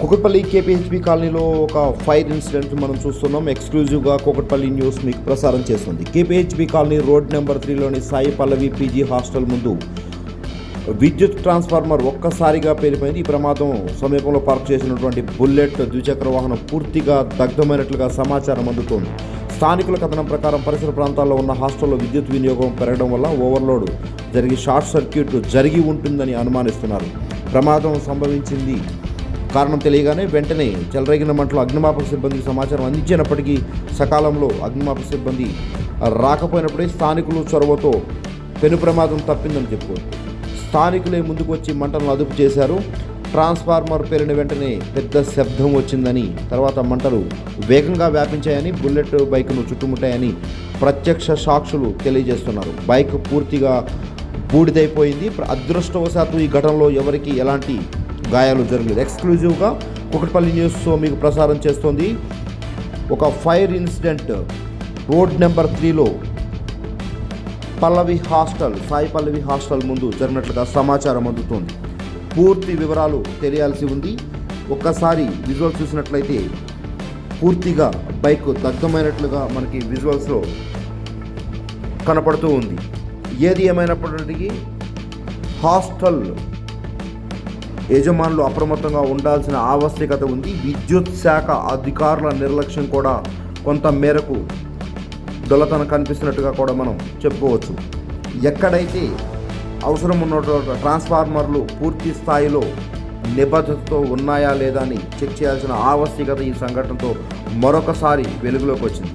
Kukatpally KPHB కాలనీలో ఒక fire incident మనం చూస్తున్నాం. ఎక్స్క్లూజివ్గా కుకట్పల్లి న్యూస్ మీకు ప్రసారం చేస్తుంది. కేపీహెచ్బి కాలనీ రోడ్ నెంబర్ త్రీలోని సాయి పల్లవి పీజీ హాస్టల్ ముందు విద్యుత్ ట్రాన్స్ఫార్మర్ ఒక్కసారిగా పేలిపోయింది. ఈ ప్రమాదం సమీపంలో పార్క్ చేసినటువంటి బుల్లెట్ ద్విచక్ర వాహనం పూర్తిగా దగ్ధమైనట్లుగా సమాచారం అందుతోంది. స్థానికుల కథనం ప్రకారం పరిసర ప్రాంతాల్లో ఉన్న హాస్టల్లో విద్యుత్ వినియోగం పెరగడం వల్ల ఓవర్లోడ్ జరిగి షార్ట్ సర్క్యూట్ జరిగి ఉంటుందని అనుమానిస్తున్నారు. ప్రమాదం సంభవించింది కారణం తెలియగానే వెంటనే చెలరేగిన మంటలు అగ్నిమాపక సిబ్బందికి సమాచారం అందించినప్పటికీ సకాలంలో అగ్నిమాపక సిబ్బంది రాకపోయినప్పుడే స్థానికులు చొరవతో పెను ప్రమాదం తప్పిందని చెప్పుకోవచ్చు. స్థానికులే ముందుకు వచ్చి మంటలను అదుపు చేశారు. ట్రాన్స్ఫార్మర్ పేలిన వెంటనే పెద్ద శబ్దం వచ్చిందని తర్వాత మంటలు వేగంగా వ్యాపించాయని బుల్లెట్ బైక్ను చుట్టుముట్టాయని ప్రత్యక్ష సాక్షులు తెలియజేస్తున్నారు. బైక్ పూర్తిగా బూడిదైపోయింది. అదృష్టవశాత్తు ఈ ఘటనలో ఎవరికి ఎలాంటి గాయాలు జరగలేదు. ఎక్స్క్లూజివ్గా కుకట్పల్లి న్యూస్ మీకు ప్రసారం చేస్తోంది. ఒక ఫైర్ ఇన్సిడెంట్ రోడ్ నెంబర్ త్రీలో పల్లవి హాస్టల్ సాయి పల్లవి హాస్టల్ ముందు జరిగినట్లుగా సమాచారం అందుతోంది. పూర్తి వివరాలు తెలియాల్సి ఉంది. ఒక్కసారి విజువల్ చూసినట్లయితే పూర్తిగా బైక్ దగ్ధమైనట్లుగా మనకి విజువల్స్లో కనపడుతూ ఉంది. ఏది ఏమైనప్పటికీ హాస్టల్ యజమానులు అప్రమత్తంగా ఉండాల్సిన ఆవశ్యకత ఉంది. విద్యుత్ శాఖ అధికారుల నిర్లక్ష్యం కూడా కొంత మేరకు దొలతనం కనిపిస్తున్నట్టుగా కూడా మనం చెప్పుకోవచ్చు. ఎక్కడైతే అవసరం ఉన్న ట్రాన్స్ఫార్మర్లు పూర్తి స్థాయిలో నిబద్ధతతో ఉన్నాయా లేదా అని చెక్ చేయాల్సిన ఆవశ్యకత ఈ సంఘటనతో మరొకసారి వెలుగులోకి వచ్చింది.